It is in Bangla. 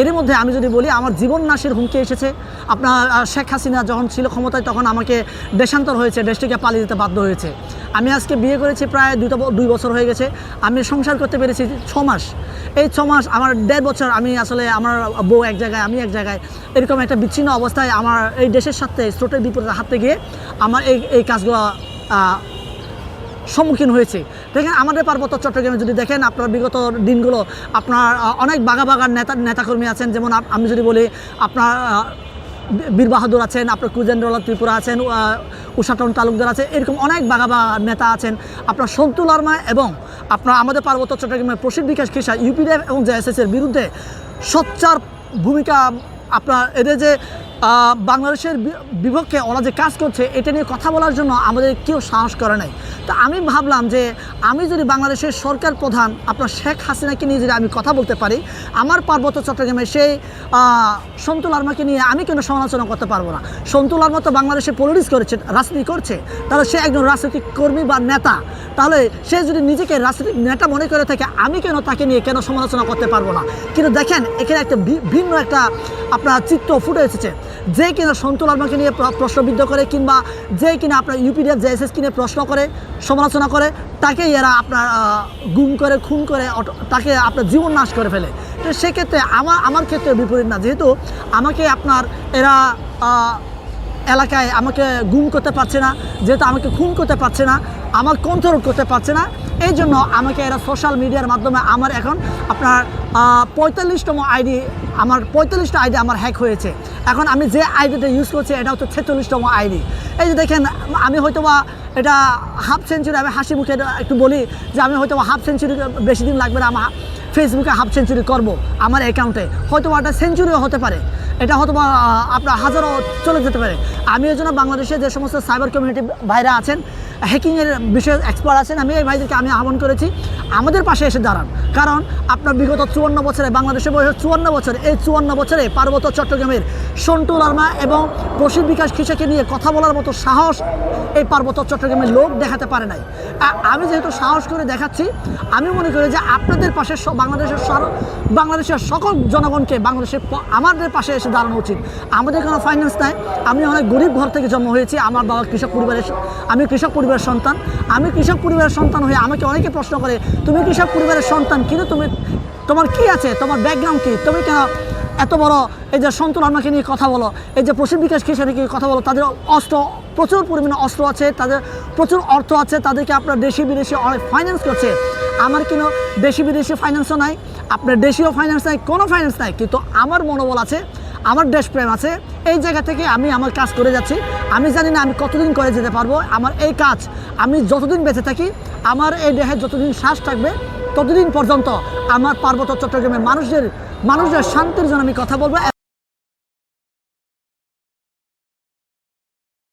এর মধ্যে আমি যদি বলি, আমার জীবন নাশের হুমকি এসেছে। আপনার শেখ হাসিনা যখন ছিল ক্ষমতায়, তখন আমাকে দেশান্তর হয়েছে দেশ থেকে পালিয়ে যেতে বাধ্য হয়েছে। আমি আজকে বিয়ে করেছি প্রায় দুইটা দুই বছর হয়ে গেছে। আমি সংসার করতে পেরেছি ছ মাস। এই ছ মাস আমার দেড় বছর আমি আসলে আমার বউ এক জায়গায়, আমি এক জায়গায়। এরকম একটা বিচ্ছিন্ন অবস্থায় আমার এই দেশের সাথে স্রোতের বিপরীতে হাঁটতে গিয়ে আমার এই এই কাজগুলো সম্মুখীন হয়েছে। দেখেন, আমাদের পার্বত্য চট্টগ্রামে যদি দেখেন, আপনার বিগত দিনগুলো, আপনার অনেক বাঘা বাগার নেতা, নেতাকর্মী আছেন, যেমন আমি যদি বলি, আপনার বীর বাহাদুর আছেন, আপনার কুজেন্দ্রলাল ত্রিপুরা আছেন উষাটন তালুকদার আছে, এরকম অনেক বাগা নেতা আছেন। আপনার সন্তুল আর্মা এবং আপনার আমাদের পার্বত্য চট্টগ্রামের প্রসিদ্ধ বিকাশ খিসা ইউপিডিএফ এবং জেএসএস এর বিরুদ্ধে সোচ্চার ভূমিকা, আপনার এদের যে বাংলাদেশের বিপক্ষে ওরা যে কাজ করছে এটা নিয়ে কথা বলার জন্য আমাদের কেউ সাহস করে নাই। তা আমি ভাবলাম যে আমি যদি বাংলাদেশের সরকার প্রধান আপনার শেখ হাসিনাকে নিয়ে যদি আমি কথা বলতে পারি আমার পার্বত্য চট্টগ্রামে সেই আহ, সন্তুল আর্মাকে নিয়ে আমি কেন সমালোচনা করতে পারব না? সন্তুল আর্মা তো বাংলাদেশে পলিটিক্স করেছে রাজনীতি করছে তাহলে সে একজন রাজনৈতিক কর্মী বা নেতা। তাহলে সে যদি নিজেকে রাজনৈতিক নেতা মনে করে থাকে আমি কেন তাকে নিয়ে কেন সমালোচনা করতে পারব না? কিন্তু দেখেন এখানে একটা ভিন্ন একটা আপনার চিত্র ফুটে এসেছে। যে কিনা সন্তুল আর্মাকে নিয়ে প্র- প্রশ্নবিদ্ধ করে কিংবা যে কিনা আপনার ইউপিডিএফ জেএসএস কিনে প্রশ্ন করে, সমালোচনা করে তাকে এরা আপনার গুম করে, খুন করে তাকে আপনার জীবন নাশ করে ফেলে। তো সেক্ষেত্রে আমার আমার ক্ষেত্রে বিপরীত না। যেহেতু আমাকে আপনার, এরা এলাকায় আমাকে গুম করতে পারছে না, যেহেতু আমাকে খুন করতে পারছে না, আমার কন্ট্রোল করতে পারছে না এই জন্য আমাকে এরা সোশ্যাল মিডিয়ার মাধ্যমে আমার এখন আপনার পঁয়তাল্লিশতম আইডি আমার পঁয়তাল্লিশটা আইডি আমার হ্যাক হয়েছে। এখন আমি যে আইডিটা ইউজ করছি, এটা হচ্ছে ছেচল্লিশতম আইডি এই যে দেখেন, আমি হয়তো বা এটা হাফ সেঞ্চুরি আমি হাসি মুখে একটু বলি যে আমি হয়তো হাফ সেঞ্চুরি বেশি দিন লাগবে না, আমার ফেসবুকে হাফ সেঞ্চুরি করব আমার অ্যাকাউন্টে হয়তো এটা সেঞ্চুরিও হতে পারে। এটা হয়তো আপনার হাজারও চলে যেতে পারে। আমি ওই জন্য বাংলাদেশে যে সমস্ত সাইবার কমিউনিটি ভাইরা আছেন হ্যাকিংয়ের বিষয়ে এক্সপার্ট আছেন, আমি এই ভাইদেরকে আমি আহ্বান করেছি। আমাদের পাশে এসে দাঁড়ান। কারণ আপনার বিগত চুয়ান্ন বছরে, বাংলাদেশের বয়স চুয়ান্ন বছর, এই চুয়ান্ন বছরে পার্বত্য চট্টগ্রামের সন্টু লার্মা এবং প্রসিদ বিকাশ কৃষকে নিয়ে কথা বলার মতো সাহস এই পার্বত্য চট্টগ্রামের লোক দেখাতে পারে নাই। আমি যেহেতু সাহস করে দেখাচ্ছি, আমি মনে করি যে আপনাদের পাশে বাংলাদেশের বাংলাদেশের সকল জনগণকে বাংলাদেশের আমাদের পাশে এসে দাঁড়ানো উচিত। আমাদের কোনো ফাইন্যান্স নাই। আমি অনেক গরিব ঘর থেকে জন্ম হয়েছি, আমার বাবা কৃষক পরিবারের আমি কৃষক পরিবারের সন্তান। আমি কৃষক পরিবারের সন্তান হয়ে আমাকে অনেকে প্রশ্ন করে, তুমি কৃষক পরিবারের সন্তান কিন্তু তুমি, তোমার কি আছে? তোমার ব্যাকগ্রাউন্ড কি? তুমি কেন এত বড় এই যে সন্তুল আমাকে নিয়ে কথা বলো? এই যে প্রসিদ্ধ বিকাশ কৃষকের নিয়ে কথা বলো? তাদের অস্ত্র, প্রচুর পরিমাণে অস্ত্র আছে, তাদের প্রচুর অর্থ আছে, তাদেরকে আপনার দেশি বিদেশি অনেক ফাইন্যান্স করছে। আমার কিন্তু দেশি বিদেশি ফাইন্যান্সও নাই, আপনার দেশীয় ফাইন্যান্স নাই, কোনো ফাইন্যান্স নাই, কিন্তু আমার মনোবল আছে, আমার দেশপ্রেম আছে। এই জায়গা থেকে আমি আমার কাজ করে যাচ্ছি। আমি জানি না আমি কতদিন করে যেতে পারব। আমার এই কাজ আমি যতদিন বেঁচে থাকি, আমার এই দেহে যতদিন শ্বাস থাকবে ততদিন পর্যন্ত আমার পার্বত্য চট্টগ্রামের মানুষের মানুষের শান্তির জন্য আমি কথা বলব।